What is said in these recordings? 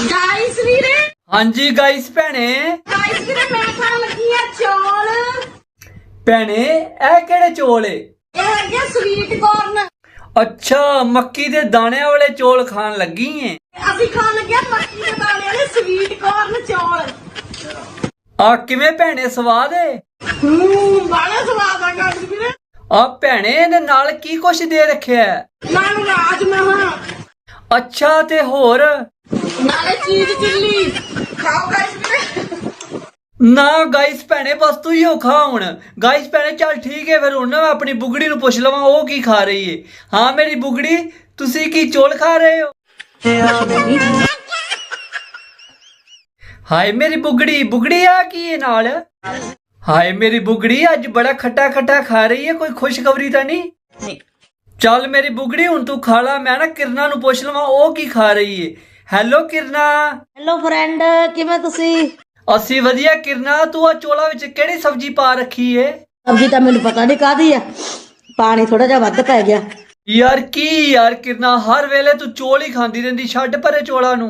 Guys ਵੀਰੇ? ਹਾਂਜੀ guys ਭੈਣੇ। ਗਾਇਸ ਵੀਰੇ ਮੈਂ ਖਾਣ ਲੱਗੀ ਆ ਚੌਲ। ਭੈਣੇ ਇਹ ਕਿਹੜੇ ਚੋਲ ਏ? ਇਹ ਹੈਗੇ ਸਵੀਟ ਕਾਰਨ ਅੱਛਾ ਮੱਕੀ ਦੇ ਦਾਣਿਆਂ ਵਾਲੇ ਚੋਲ ਖਾਣ ਲੱਗੀ ਏ? ਅਸੀਂ ਖਾਣ ਲੱਗੇ ਆ ਮੱਕੀ ਦੇ ਦਾਣੇ ਵਾਲੇ ਸਵੀਟ ਕਾਰਨ ਚੌਲ। ਆ ਕਿਵੇਂ ਭੈਣੇ ਸਵਾਦ ਏ? ਹੂੰ ਬੜਾ ਸਵਾਦ ਆ ਗਾਇਸ ਵੀਰੇ। ਆ ਭੈਣੇ ਇਹਦੇ ਨਾਲ ਕੀ ਕੁਛ ਦੇ ਰੱਖਿਆ? ਹੈ? ਨਾਲ ਰਾਜ ਮਹਾ ਅੱਛਾ ਤੇ ਹੋਰ? ਨਾਲੇ ਚੀਜ਼ ਚਿੱਲੀ ਖਾਓ ਗਾਇਸ ਵੀਰੇ। ਨਾ ਗਾਇਸ ਭੈਣੇ ਬਸ ਤੂੰ ਹੀ ਉਹ ਖਾ ਹੁਣ। ਗਾਇਸ ਭੈਣੇ ਚੱਲ ਠੀਕ ਹੈ ਫਿਰ ਹੁਣ ਨਾ ਮੈਂ ਆਪਣੀ ਬੁਗੜੀ ਨੂੰ ਪੁੱਛ ਲਵਾਂ ਉਹ ਕੀ ਖਾ ਰਹੀ ਏ? ਹਾਂ ਮੇਰੀ ਬੁਗੜੀ ਤੁਸੀਂ ਕੀ ਚੋਲ ਖਾ ਰਹੇ ਹੋ? ਹਾਏ ਮੇਰੀ ਬੁਗੜੀ ਬੁਗੜੀ ਆ ਕੀ ਇਹ ਨਾਲ? ਹਾਏ ਮੇਰੀ ਬੁਗੜੀ ਅੱਜ ਬੜਾ ਖੱਟਾ ਖੱਟਾ ਖਾ ਰਹੀ ਹੈ ਕੋਈ ਖੁਸ਼ਖਬਰੀ ਤਾਂ ਨਹੀਂ? ਨਹੀਂ। ਚੱਲ ਮੇਰੀ ਬੁਗੜੀ ਹੁਣ ਤੂੰ ਖਾ ਲਾ ਮੈਂ ਨਾ ਕਿਰਨਾ ਨੂੰ ਪੁੱਛ ਲਵਾਂ ਉਹ ਕੀ ਖਾ ਰਹੀ ਏ? ਹੈਲੋ ਕਿਰਨਾ ਹੈਲੋ ਫਰੈਂਡ ਕਿਵੇਂ ਤੁਸੀਂ? ਅਸੀਂ ਵਧੀਆ ਕਿਰਨਾ ਤੂੰ ਆ ਚੋਲਾ ਵਿੱਚ ਕਿਹੜੀ ਸਬਜ਼ੀ ਪਾ ਰੱਖੀ ਏ? ਸਬਜ਼ੀ ਤਾਂ ਮੈਨੂੰ ਪਤਾ ਨਹੀਂ ਕਾਦੀ ਆ। ਪਾਣੀ ਥੋੜਾ ਜਿਹਾ ਵੱਧ ਪੈ ਗਿਆ। ਯਾਰ ਕੀ ਯਾਰ ਕਿਰਨਾ ਹਰ ਵੇਲੇ ਤੂੰ ਚੋਲ ਹੀ ਖਾਂਦੀ ਰਹਿੰਦੀ ਛੱਡ ਪਰੇ ਚੋਲਾ ਨੂੰ।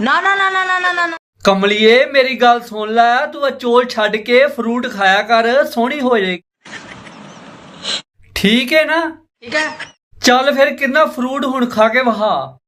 ਨਾ ਨਾ ਨਾ ਨਾ ਨਾ ਨਾ ਨਾ ਕਮਲੀਏ ਮੇਰੀ ਗੱਲ ਸੁਣ ਲੈ। ਤੂੰ ਆ ਚੋਲ ਛੱਡ ਕੇ ਫਰੂਟ ਖਾਇਆ ਕਰ ਸੋਹਣੀ ਹੋ ਜਾਏਗੀ। ਠੀਕ ਹੈ ਨਾ? ਠੀਕ ਹੈ। ਚੱਲ ਫਿਰ ਕਿੰਨਾ ਫਰੂਟ ਹੁਣ ਖਾ ਕੇ ਵਹਾ।